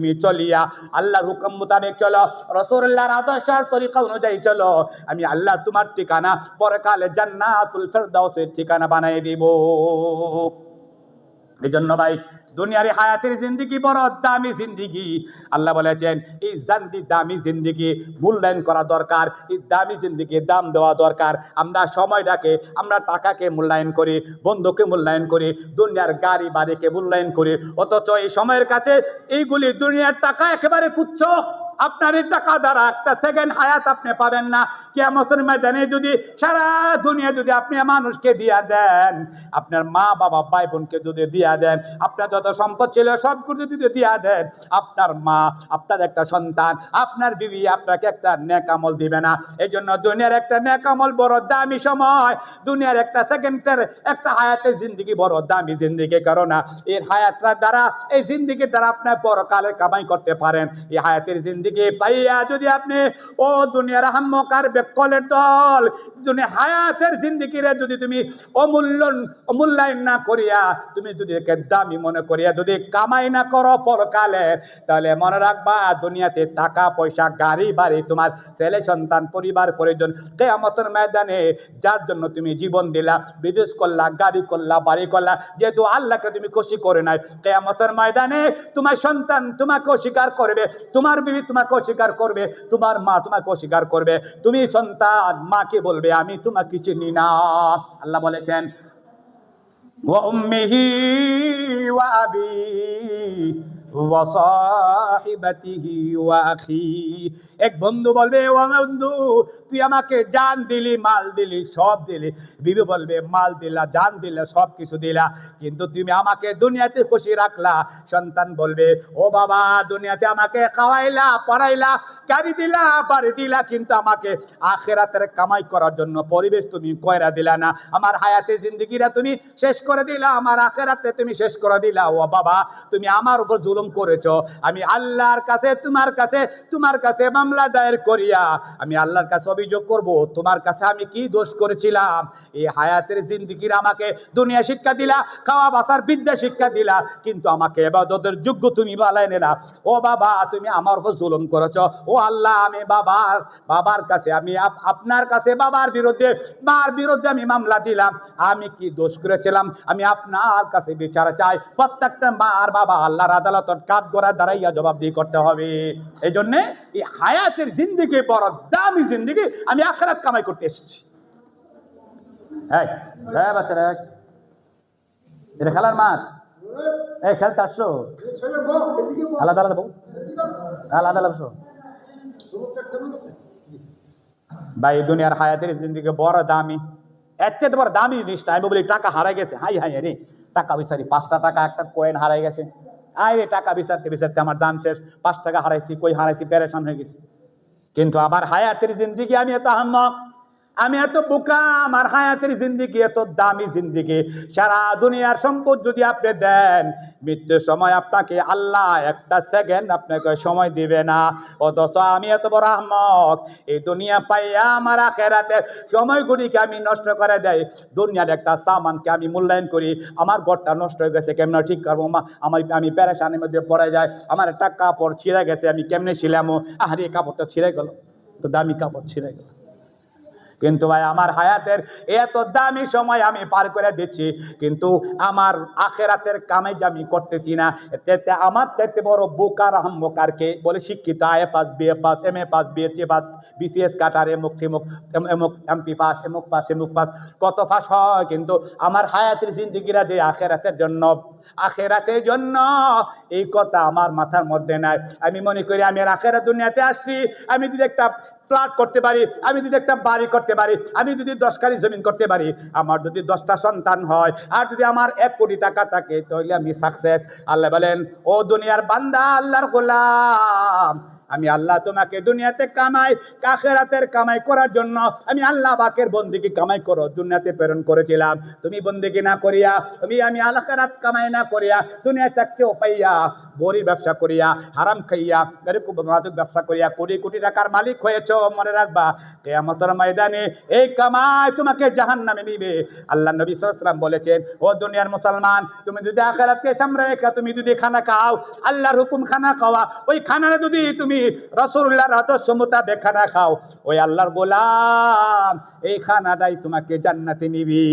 তুমি চলিয়া আল্লাহর হুকুম মোতাবেক চলো রসুল্লাহর আদর্শের তরিকা অনুযায়ী চলো। আমি আল্লাহ তোমার ঠিকানা পরকালে জান্নাতুল ফেরদাউসের ঠিকানা বানাই দিব। এই জন্য ভাই দুনিয়ার হায়াতের জিন্দিগি বড় দামি জিন্দিগি। আল্লাহ বলেছেন, এই জান্দি দামি জিন্দিগি মূল্যায়ন করা দরকার, এই দামি জিন্দিগি দাম দেওয়া দরকার। আমরা সময়টাকে, আমরা টাকাকে মূল্যায়ন করি, বন্ধুকে মূল্যায়ন করি, দুনিয়ার গাড়ি বাড়িকে মূল্যায়ন করি। অথচ এই সময়ের কাছে এইগুলি দুনিয়ার টাকা একেবারে তুচ্ছ। আপনার এই টাকা দ্বারা একটা সেকেন্ড হায়াত আপনি পাবেন না। কেমতের ময়দানে যদি সারা দুনিয়া যদি আপনি মানুষকে দিয়া দেন, আপনার মা বাবা, ভাই বোনকে যদি দিয়া দেন, আপনার যত সম্পদ ছিল সবগুলো যদি দিয়া দেন, আপনার মা, আপনার একটা সন্তান, আপনার বিবি আপনাকে একটা নেকামল দিবে না। এই জন্য দুনিয়ার একটা নেকামল বড় দামি সময়, দুনিয়ার একটা সেকেন্ডের একটা হায়াতের জিন্দিগি বড় দামি জিন্দিগি, কারণ এর হায়াতটার দ্বারা, এই জিন্দিগির দ্বারা আপনার পরকালে কামাই করতে পারেন। এই হায়াতের জিন্দিগি পাইয়া যদি আপনি, ও দুনিয়ার হাম্মকার বেকলের দল দুনিয়া হায়াতের জিন্দিগিরে যদি তুমি অমূল্যন, অমূল্যায়ন না করিয়া, তুমি যদি একে দামি মনে করিয়া যদি কামাই না করো পরকালে, তাহলে মনে রাখবা দুনিয়াতে টাকা, পয়সা, গাড়ি, বাড়ি, তোমার ছেলে, সন্তান, পরিবার, পরিজন, কেয়ামতের ময়দানে যার জন্য তুমি জীবন দিলা, বিদেশ করলা, গাড়ি করলা, বাড়ি করলা, যেহেতু আল্লাহকে তুমি খুশি করে নাই, কেয়ামতের ময়দানে তোমার সন্তান তোমাকে অস্বীকার করবে, তোমার বিবি তোমাকে অস্বীকার করবে, তোমার মা তোমাকে অস্বীকার করবে, তুমি সন্তান মাকে বলবে আমি তোমাকে চিনি না আল্লাহ বলেছেন وأمه وأبيه وصاحبته وأخيه এক বন্ধু বলবে, ও বন্ধু, তুই আমাকে জান দিলি, মাল দিলি, সব দিলি। বিবি বলবে, মাল দিলা, জান দিলা, সব কিছু দিলা, কিন্তু তুমি আমাকে দুনিয়াতে খুশি রাখলা। সন্তান বলবে, ও বাবা, দুনিয়াতে আমাকে খাওয়াইলা, পড়াইলা, গাড়ি দিলা, বাড়ি দিলা, কিন্তু আমাকে আখেরাতের কামাই করার জন্য পরিবেশ তুমি কয়রা দিলা না। আমার হায়াতে জিন্দগিরা তুমি শেষ করে দিলা, আমার আখেরাতে তুমি শেষ করে দিলা। ও বাবা, তুমি আমার উপর জুলুম করেছ। আমি আল্লাহর কাছে, তোমার কাছে তোমার কাছে মামলা দায়ের করিয়া আমি আল্লাহর কাছে অভিযোগ করব, তোমার কাছে আমি কি দোষ করেছিলাম? এই হায়াতের জিন্দগির আমাকে দুনিয়া শিক্ষা দিলা, খাওয়া বাসার বিদ্যা শিক্ষা দিলা, কিন্তু আমাকে এবাদতের যোগ্য তুমি বালাই না ও বাবা, তুমি আমার উপর জুলুম করেছ। ও আল্লাহ, আমি বাবার বাবার কাছে, আমি আপনার কাছে বাবার বিরুদ্ধে, মার বিরুদ্ধে আমি মামলা দিলাম। আমি কি দোষ করেছিলাম? আমি আপনার কাছে বিচার চাই। প্রত্যেকটা মা আর বাবা আল্লাহর আদালতর কাঠ গড়া দাঁড়াইয়া জবাবদিহি করতে হবে। এই জন্যে এই হায়াতের জিন্দিগি, বড় দামি জিন্দিগি আমি আখেরাত কামাই করতে এসেছি। খেলার মাঠ। এই, খেলতে আসছো? আলাদা আলাদা ভাই দুনিয়ার হায়াতের জিন্দিগি বড় দামি। চেয়ে বড় দামি জিনিসটা, আমি বলি, টাকা হারাই গেছে। হাই হাই রে। টাকা বিচারি পাঁচটা টাকা, একটা কয়েন হারাই গেছে। আয় রে টাকা বিচারতে বিচারতে আমার দাম শেষ। পাঁচ টাকা হারাইছি, কই হারাইছি প্যারেশান হয়ে গেছি। কিন্তু আমার হায়াতের জিন্দিগি আমি এত আহম্মক আমি এত বোকা, আমার হায়াতের জিন্দিগি এত দামি জিন্দিগি। সারা দুনিয়ার সম্পদ যদি আপনি দেন, মৃত্যুর সময় আপনাকে আল্লাহ একটা সেকেন্ড আপনাকে সময় দিবে না। অথচ আমি এত বড় আহমক, এই দুনিয়া পাইয়া আমার আখেরাতের সময়গুলিকে আমি নষ্ট করে দেয় দুনিয়ার একটা সামানকে আমি মূল্যায়ন করি, আমার ঘরটা নষ্ট হয়ে গেছে, কেমন ঠিক করব? মা, আমার আমি প্যারেশানের মধ্যে পড়ে যায় আমার একটা কাপড় ছিঁড়ে গেছে, আমি কেমনে ছিলামো? আহারে কাপড়টা ছিঁড়ে গেল, তো দামি কাপড় ছিঁড়ে গেল। কিন্তু ভাই, আমার হায়াতের এত দামি সময় আমি পার করে দিচ্ছি, কিন্তু আমার আখেরাতের কামে যে আমি করতেছি না এতে আমার চাইতে বড় বোকার আহম্মকারকে বলে শিক্ষিত আয়ে pass BA pass, M A pass BSc pass BCS কাটার এমুক থিমুক এমুক এমপি পাস এমুক পাস এমুক পাস, কত পাস হয়, কিন্তু আমার হায়াতের জিন্দিগিরা যে আখেরাতের জন্য আখেরাতের জন্য এই কথা আমার মাথার মধ্যে নাই। আমি মনে করি আমি আখেরা দুনিয়াতে আসছি, আমি যদি একটা ফ্ল্যাট করতে পারি, আমি যদি একটা বাড়ি করতে পারি, আমি যদি দশ কারি জমিন করতে পারি, আমার যদি দশটা সন্তান হয়, আর যদি আমার এক কোটি টাকা থাকে, তাহলে আমি সাকসেস আল্লাহ বলেন, ও দুনিয়ার বান্দা, আল্লাহর গোলাম, আমি আল্লাহ তোমাকে দুনিয়াতে কামাই কাখেরাতের কামাই করার জন্য, আমি আল্লাহ বাকের বন্দিকে কামাই করো, দুনিয়াতে প্রেরণ করেছিলাম। তুমি বন্দিকে না করিয়া, তুমি আমি আল্লাহরাত কামাই না করিয়া দুনিয়া চাকরিও পাইয়া বড়ি ব্যবসা করিয়া, হারাম খাইয়া এরকম মাদক ব্যবসা করিয়া, কোটি কোটি টাকার মালিক হয়েছ, মনে রাখবা। কেয়ামতের ময়দানে এই কামাই তোমাকে জাহান নামে নিবে। আল্লাহ নবী সাল্লাম বলেছেন, ও দুনিয়ার মুসলমান, তুমি যদি আখেরাতকে সামনে রেখা, তুমি যদি খানা খাও, আল্লাহর হুকুম খানা খাওয়া, ওই খানারে যদি তুমি রসুল্লাহর আদর্শ মোতাবেক খানা খাও, ওই আল্লাহর গোলাম, এই খানাটাই তোমাকে জান্নাতে নিবি।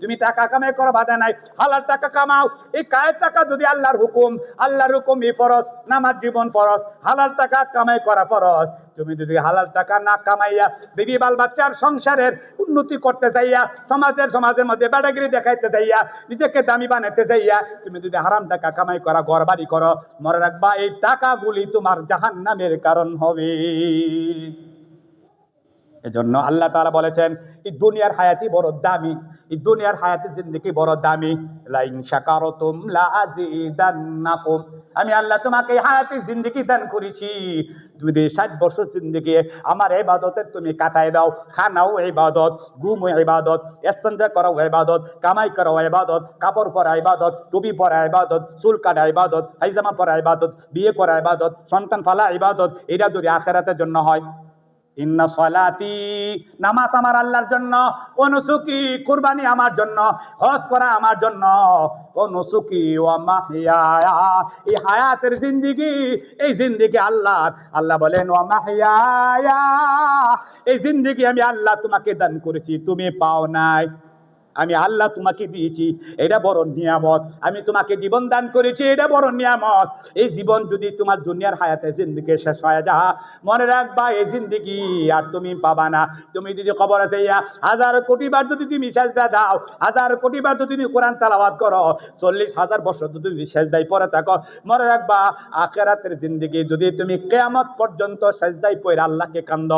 তুমি টাকা কামাই করো, বাধা নাই। হালাল টাকা কামাও। এই কায়ের টাকা যদি আল্লাহর হুকুম আল্লাহর হুকুম ই ফরজ নামার জীবন ফরজ, হালাল টাকা কামাই করা ফরজ। তুমি যদি হালাল টাকা না কামাইয়া বিবি, বাল বাচ্চার সংসারের উন্নতি করতে চাইয়া, সমাজের সমাজের মধ্যে বেড়াগিরি দেখাইতে চাইয়া, নিজেকে দামি বানাতে চাইয়া, তুমি যদি হারাম টাকা কামাই করা ঘর বাড়ি করো, মনে রাখবা এই টাকাগুলি তোমার জাহান নামের কারণ হবে। এজন্য আল্লাহ তালা বলেছেন, এই দুনিয়ার হায়াতি বড় দামি, এই দুনিয়ার হায়াতি জিন্দিগি বড় দামি। লাইন শাকারতুম আমি আল্লাহ তোমাকে হায়াতি জিন্দিগি দান করেছি। যদি ষাট বছর জিন্দিগি আমার ইবাদতে তুমি কাটাই দাও। খানাও ইবাদত ঘুম ইবাদত ইস্তেঞ্জা করাও ইবাদত কামাই করাও ইবাদত কাপড় পরা ইবাদত টুপি পরা ইবাদত চুল কাটা ইবাদত হাইজামা পরা ইবাদত বিয়ে করা ইবাদত সন্তান ফালা ইবাদত এটা যদি আখেরাতের জন্য হয়। ইন্না সলাতি, নামাজ আমার আল্লাহর জন্য, অনুসুকি, কুরবানি আমার জন্য, হজ করা আমার জন্য। অনুসুকি ও মাহিয়া এই হায়াতের জিন্দিগি, এই জিন্দিগি আল্লাহ আল্লাহ বলেন ও মাহিয়া এই জিন্দিগি আমি আল্লাহ তোমাকে দান করেছি, তুমি পাও নাই। আমি আল্লাহ তোমাকে দিয়েছি, এটা বড় নিয়ামত। আমি তোমাকে জীবন দান করেছি, এটা বড় নিয়ামত। এই জীবন যদি তোমার দুনিয়ার হায়াতে জিন্দিগি শেষ হয়ে যা, মনে রাখবা এই জিন্দিগি আর তুমি পাবা না। তুমি যদি খবর আছে, ইয়া হাজার কোটি বার যদি তুমি শেষ সেজদা দাও, হাজার কোটি বার যদি তুমি কোরআন তালাবাদ করো, চল্লিশ হাজার বছর যদি তুমি শেষ সেজদাই পরে থাকো, মনে রাখবা আখেরাতের জিন্দিগি যদি তুমি কেয়ামত পর্যন্ত সেজদাই পড়ে আল্লাহকে কান্দ।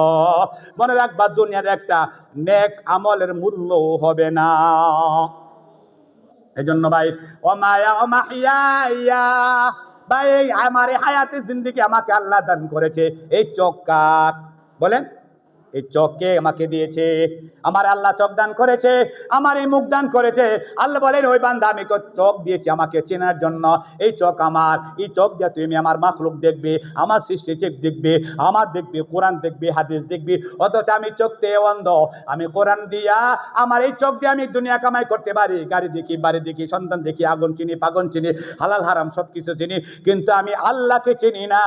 মনে রাখবা দুনিয়ার একটা নেক আমলের মূল্য হবে না। এই জন্য ভাই অমায়া অমাহিয়া ভাই আমার হায়াতের জিন্দিগি আমাকে আল্লাহ দান করেছে। এই চোখ বলেন। এই চোখকে আমাকে দিয়েছে। আমার আল্লাহ চোখ দান করেছে আমার এই মুখ দান করেছে। আল্লাহ বলেন, ওই বান্দা আমি চোখ দিয়েছি আমাকে চেনার জন্য। এই চোখ আমার, এই চোখ দিয়ে তুমি আমার মাখলুক দেখবে, আমার সৃষ্টি চেক দেখবে, আমার দেখবে, কোরআন দেখবে, হাদিস দেখবে। অথচ আমি চোখ দিয়ে অন্ধ। আমি কোরআন দিয়া, আমার এই চোখ দিয়ে আমি দুনিয়া কামাই করতে পারি। গাড়ি দেখি, বাড়ি দেখি, সন্তান দেখি, আগুন চিনি পাগন চিনি, হালাল, হারাম সব কিছু চিনি। কিন্তু আমি আল্লাহকে চিনি না।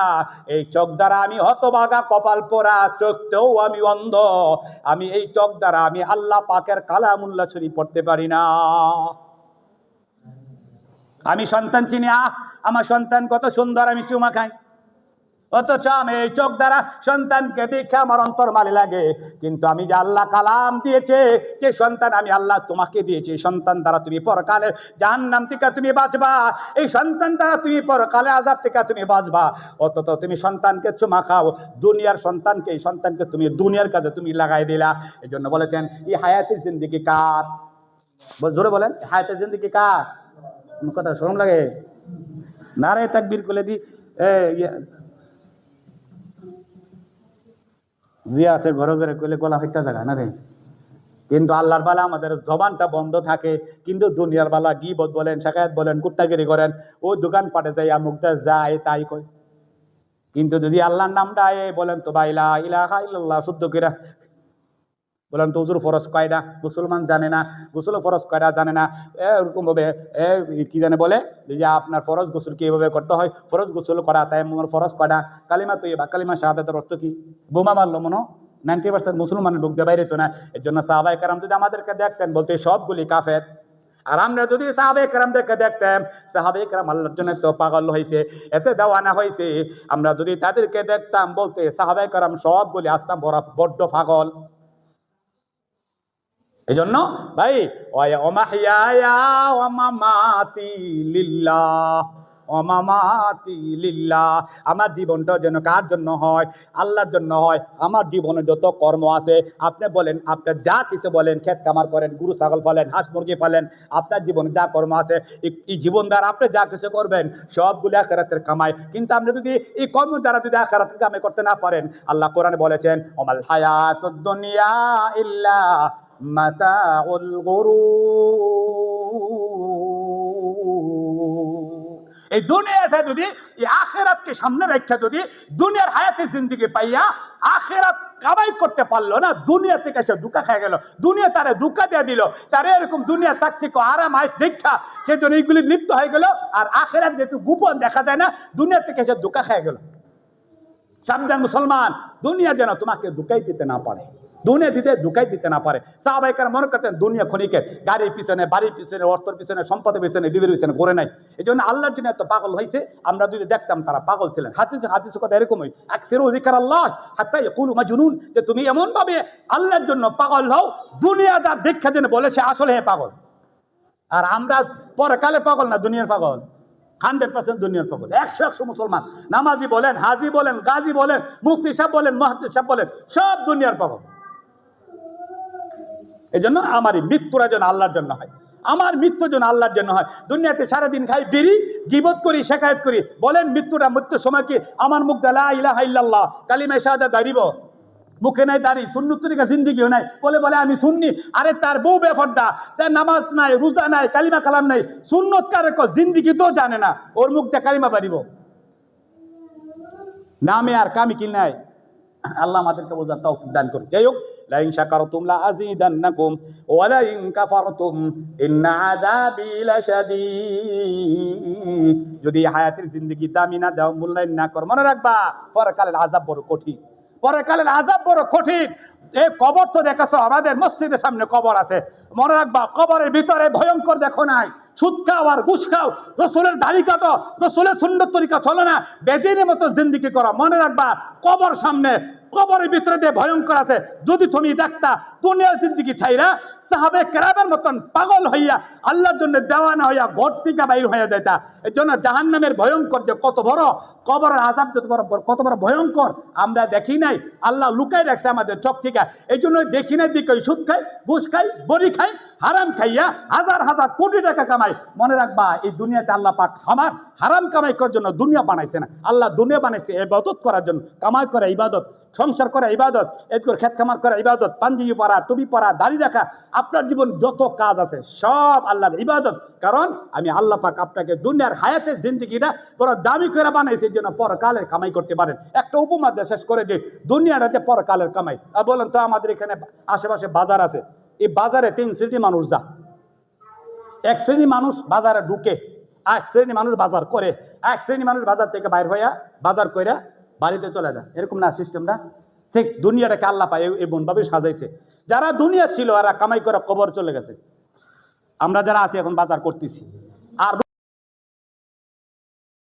এই চোখ দ্বারা আমি হতবাগা কপাল পোড়া চোখতেও আমি অন্ধ আমি এই চক দ্বারা আমি আল্লাহ পাকের কালামুল্লা ছড়ি পড়তে পারি না। আমি সন্তান চিনি, আহ, আমার সন্তান কত সুন্দর, আমি চুমা খাই। অথচ আমি এই চোখ দ্বারা সন্তানকে দেখে আমার অন্তর মালি লাগে। কিন্তু আমি যে আল্লাহ কালাম দিয়েছে, যে সন্তান আমি আল্লাহ তোমাকে দিয়েছি সন্তান দ্বারা তুমি পরকালে জাহান্নাম থেকে তুমি বাঁচবা। এই সন্তান দ্বারা তুমি পরকালে আজাব থেকে তুমি বাঁচবা। অথচ তুমি সন্তানকে চুমা খাও, দুনিয়ার সন্তানকে, এই সন্তানকে তুমি দুনিয়ার কাজে তুমি লাগাই দিলা। এই জন্য বলেছেন এই হায়াতের জিন্দিগি কার? জোরে বলেন হায়াতের জিন্দিগি কার? কথা শরম লাগে। না রে তাকবীর করলে দি। এ আছে, ঘরে ঘরে কইলে গলা হইতা জায়গা না রে। কিন্তু আল্লাহর বালা আমাদের জবানটা বন্ধ থাকে, কিন্তু দুনিয়ার বালা গিবত বলেন, শাকায়াত বলেন, কুট্টাগিরি করেন, ও দোকান পাটে যাই আমুকটা যায় তাই কয়। কিন্তু যদি আল্লাহর নামটা আয়ে বলেন তো বাইলা ইলাহা ইল্লাল্লাহ শুদ্ধ কিরা বলেন তো হুজুর ফরজ কয়টা? মুসলমান জানে না, গোসল ফরজ কয়টা জানে না। এরকম ভাবে, এ, কি জানে বলে? যে আপনার ফরজ গোসল কীভাবে করতে হয়? ফরজ গোসল করা, তাই আমার ফরজ কয়টা? কালিমা তো বা, কালিমা শাহাদাতের অর্থ কি? বোমা মারলো মনো নাইনটি পার্সেন্ট মুসলমানের ঢুকতে বাইরে তো না। এর জন্য সাহাবাই কারাম যদি আমাদেরকে দেখতেন, বলতে সবগুলি কাফের। আর আমরা যদি সাহাবে কারামদেরকে দেখতাম সাহাবে কারাম আল্লাহর জন্য তো পাগল হয়েছে এতে দেওয়ানা হয়েছে আমরা যদি তাদেরকে দেখতাম, বলতে সাহাবে কারাম সবগুলি আসতাম বড় বড্ড পাগল। এই জন্য ভাই অমাহিয়া অমামাতি অমামাতি লিল্লাহ আমার জীবনটা যেন কার জন্য হয়? আল্লাহর জন্য হয়। আমার জীবনে যত কর্ম আছে, আপনি বলেন আপনার যা কিছু বলেন, ক্ষেত কামার করেন, গুরু, ছাগল ফেলেন হাঁস, মুরগি ফেলেন আপনার জীবনে যা কর্ম আছে এই- জীবন দ্বারা আপনি যা কিছু করবেন, সবগুলো আখেরাতের কামাই। কিন্তু আপনি যদি এই কর্ম দ্বারা যদি আখেরাতের কামাই করতে না পারেন, আল্লাহ কোরআনে বলেছেন অমাল হায়াত দুনিয়া ইল্লা মাতাউল গুরুর এই দুনিয়াটা যদি, এই আখেরাতকে সামনে রেখে যদি দুনিয়ার হায়াতের জিন্দিগি পাইয়া আখেরাত কামাই করতে পারল না, দুনিয়া থেকে সে দুকা খেয়ে গেল। দুনিয়া তারে দুকা দিয়ে দিল। তারে এরকম দুনিয়া তার থেকে আরাম আয় দেখা সে জন্য এইগুলি লিপ্ত হয়ে গেল। আর আখেরাত যেহেতু গোপন দেখা যায় না, দুনিয়া থেকে সে দুকা খেয়ে গেল। সাবধান মুসলমান, দুনিয়া যেন তোমাকে দুকাই দিতে না পারে। দুনিয়া দিতে দুকাই দিতে না পারে। সাহাবাইকার মনে করতেন, দুনিয়া খনিকে গাড়ির পিছনে, বাড়ির পিছনে, অর্থের পিছনে, সম্পদের পিছনে, দিদির পিছনে করে নাই। এই জন্য আল্লাহর জন্য এত পাগল হয়েছে আমরা যদি দেখতাম তারা পাগল ছিলেন। হাতিস হাতিস কথা এরকমই। এক ফেরো অধিকার আল্লাহ হাত্তাই কুলু মাজুনুন, যে তুমি এমন ভাবে আল্লাহর জন্য পাগল হও, দুনিয়া যা দেখা যেন বলেছে আসলে হ্যাঁ পাগল। আর আমরা পরকালে পাগল না, দুনিয়ার পাগল। হান্ড্রেড পার্সেন্ট দুনিয়ার পাগল। একশো একশো মুসলমান। নামাজি বলেন, হাজি বলেন, গাজী বলেন, মুফতি সাহেব বলেন মহাদ্দি সাহেব বলেন, সব দুনিয়ার পাগল। এই জন্য আমার মৃত্যুরা যেন আল্লাহর জন্য হয়। আমার মৃত্যু যেন আল্লাহর জন্য হয়। দুনিয়াতে সারাদিন খাই বেরি গিবত করি, শেখায়ত করি। বলেন, মৃত্যুটা মৃত্যুর সময় কি? আমার মুখ দালা ইলাহা ইল্লাল্লাহ, কালিমায় শাহাদা দাঁড়িব। মুখে নাই দাঁড়ি সুন্নতরিকা জিন্দিগিও নাই। বলে বলে, আমি শুননি আরে, তার বউ বেফরদা, তার নামাজ নাই, রোজা নাই, কালিমা কালাম নাই। সুন্নত কারে জিন্দিগি তো জানে না। ওর মুখ দিয়ে কালিমা পারিব নামে আর কামি কি নাই? আল্লাহ আমাদেরকে বোঝার তৌফিক দান করুন যাই হোক লাইন শাকারতুম লা আযীদান্নাকুম ওয়া লাইন কাফারতুম ইন্না আযাবি লাশাদীদ যদি হায়াতের জিন্দেগি দামি না দাও, মূল্যায়ন না কর, মনে রাখবা, পরকালের আযাব বড় কঠিন। পরকালের আযাব বড় কঠিন। এই কবর তো দেখেছ? আমাদের মসজিদের সামনে কবর আছে। মনে রাখবা, কবরের ভিতরে ভয়ঙ্কর দেখো নাই। সুদ খাও আর ঘুষ খাও। রসুলের দাড়ি কাটো, রসুলের সুন্দর তরিকা চলো না। বেদিনের মতো জিন্দিগি করো। মনে রাখবা, কবর সামনে, কবরের ভিতরে দিয়ে ভয়ঙ্কর আছে। যদি তুমি দেখতা, দুনিয়ার জিন্দিগি ছাইরা সাহাবে কেরামের মতন পাগল হইয়া আল্লাহর জন্য দেওয়ানা হইয়া ঘর থেকে বাইর হয়ে যাইতা। এর জন্য জাহান নামের ভয়ঙ্কর যে কত বড়, কবরের আজাব যত বড়, কত বড় ভয়ঙ্কর, আমরা দেখি নাই। আল্লাহ লুকাই রাখছে আমাদের চোখ থেকে। এই জন্য দেখি নাই দিকে সুদ খাই, ঘুষ খাই, বড়ি খাই, হারাম খাইয়া হাজার হাজার কোটি টাকা কামাই। মনে রাখবা, এই দুনিয়াতে আল্লাহ পাক আমার হারাম কামাই করার জন্য দুনিয়া বানাইছে না আল্লাহ দুনিয়া বানাইছে ইবাদত করার জন্য। কামাই করা ইবাদত, সংসার করা ইবাদত এরপর খেত খামার করা ইবাদত পাঞ্জিবি পরা টুপি পরা দাড়ি রাখা, আপনার জীবন যত কাজ আছে, সব আল্লাহর ইবাদত। কারণ আমি আল্লাহ পাক আপনাকে দুনিয়ার হায়াতের জিন্দিগিটা বড় দামি করে বানাইছে জন্য পরকালের কামাই করতে পারেন। একটা উপমা দিয়ে শেষ করে যে, দুনিয়াটাতে পরকালের কামাই। বলেন তো আমাদের এখানে আশেপাশে বাজার আছে। এই বাজারে তিন শ্রেণি মানুষ যা। এক শ্রেণি মানুষ বাজারে ঢুকে, এক শ্রেণি মানুষ বাজার করে, এক শ্রেণি মানুষ বাজার থেকে বাইর হইয়া বাজার কইরা বাড়িতে চলে যায়। এরকম না সিস্টেমটা। ঠিক দুনিয়াটাকে আল্লাহ পায় এমনভাবে সাজাইছে। যারা দুনিয়া ছিল, এরা কামাই করে কবর চলে গেছে। আমরা যারা আছি এখন বাজার করতেছি। আর